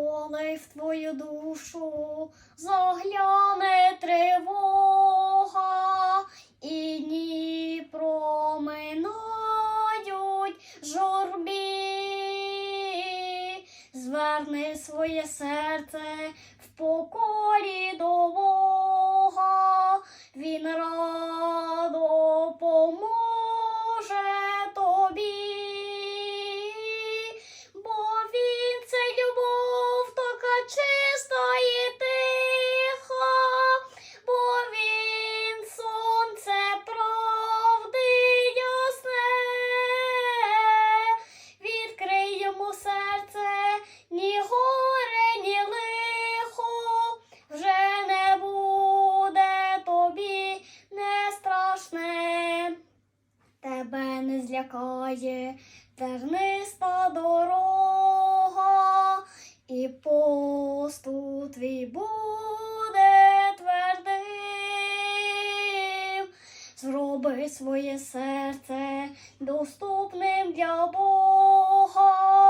коли в твою душу. Загляне тривога, і дні проминають журбі, зверни своє серце в покорі злякає терниста дорога, і посту твій буде твердим. Зроби своє серце доступним для Бога,